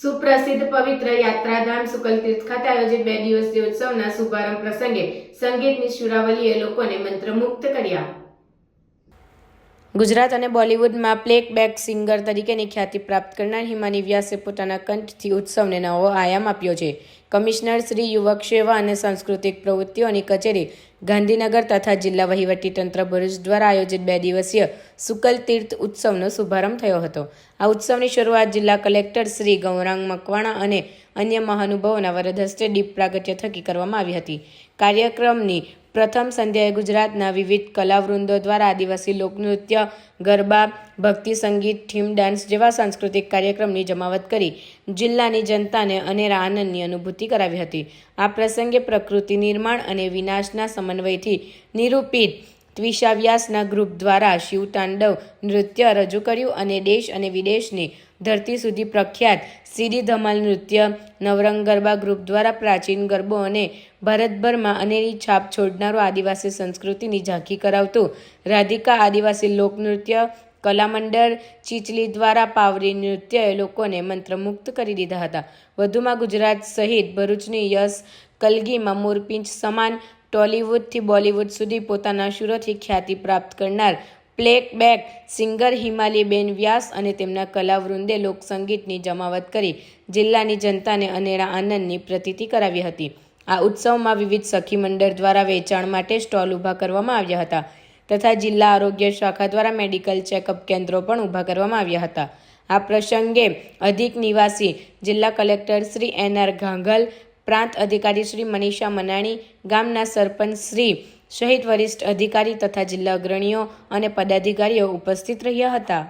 સુપ્રસિદ્ધ પવિત્ર યાત્રાધામ શુકલતીર્થ ખાતે આયોજિત બે દિવસીય ઉત્સવના શુભારંભ પ્રસંગે સંગીતની સુરાવલીએ લોકોને મંત્રમુગ્ધ કર્યા. ગુજરાત અને બોલિવૂડમાં પ્લેકબેક સિંગર તરીકેની ખ્યાતિ પ્રાપ્ત કરનાર હિમાની વ્યાસે પોતાના કંઠથી ઉત્સવને નવો આયામ આપ્યો છે. કમિશનર શ્રી યુવક સેવા અને સાંસ્કૃતિક પ્રવૃત્તિઓની કચેરી ગાંધીનગર તથા જિલ્લા વહીવટીતંત્ર ભરૂચ દ્વારા આયોજિત બે દિવસીય શુકલ તીર્થ ઉત્સવનો શુભારંભ થયો હતો. આ ઉત્સવની શરૂઆત જિલ્લા કલેક્ટર શ્રી ગૌરાંગ મકવાણા અને અન્ય મહાનુભાવોના વરદ હસ્તે દીપ પ્રાગટ્ય થકી કરવામાં આવી હતી. કાર્યક્રમની પ્રથમ સંધ્યાએ ગુજરાતના વિવિધ કલાવૃંદો દ્વારા આદિવાસી લોકનૃત્ય, ગરબા, ભક્તિ સંગીત, થીમ ડાન્સ જેવા સાંસ્કૃતિક કાર્યક્રમની જમાવટ કરી જિલ્લાની જનતાને અનેરા આનંદની અનુભૂતિ કરાવી હતી. આ પ્રસંગે પ્રકૃતિ નિર્માણ અને વિનાશના સમન્વયથી નિરૂપિત ત્વિષાવ્યાસના ગ્રુપ દ્વારા શિવ તાંડવ નૃત્ય રજૂ કર્યું અને દેશ અને વિદેશની ધરતી સુધી પ્રખ્યાત સીડી ધમાલ નૃત્ય નવરંગ ગરબા ગ્રુપ દ્વારા પ્રાચીન ગરબો અને ભારતભરમાં અનેરી છાપ છોડનારો આદિવાસી સંસ્કૃતિની ઝાંખી કરાવતું રાધિકા આદિવાસી લોકનૃત્ય કલામંડળ ચીચલી દ્વારા પાવરી નૃત્યએ લોકોને મંત્રમુગ્ધ કરી દીધા હતા. વધુમાં ગુજરાત સહિત ભરૂચની યશ કલગીમાં મોરપિંચ સમાન ટોલીવુડથી બોલિવૂડ સુધી પોતાના સુરોથી ખ્યાતિ પ્રાપ્ત કરનાર પ્લેકબેક સિંગર હિમાલીબેન વ્યાસ અને તેમના કલાવૃંદે લોકસંગીતની જમાવટ કરી જિલ્લાની જનતાને અનેરા આનંદની પ્રતીતિ કરાવી હતી. આ ઉત્સવમાં વિવિધ સખી મંડળ દ્વારા વેચાણ માટે સ્ટોલ ઊભા કરવામાં આવ્યા હતા તથા જિલ્લા આરોગ્ય શાખા દ્વારા મેડિકલ ચેકઅપ કેન્દ્રો પણ ઊભા કરવામાં આવ્યા હતા. આ પ્રસંગે અધિક નિવાસી જિલ્લા collector Shri N R Ghanghal પ્રાંત અધિકારી શ્રી મનીષા મનાણી, ગામના સરપંચ શ્રી સહિત વરિષ્ઠ અધિકારી તથા જિલ્લા અગ્રણીઓ અને પદાધિકારીઓ ઉપસ્થિત રહ્યા હતા.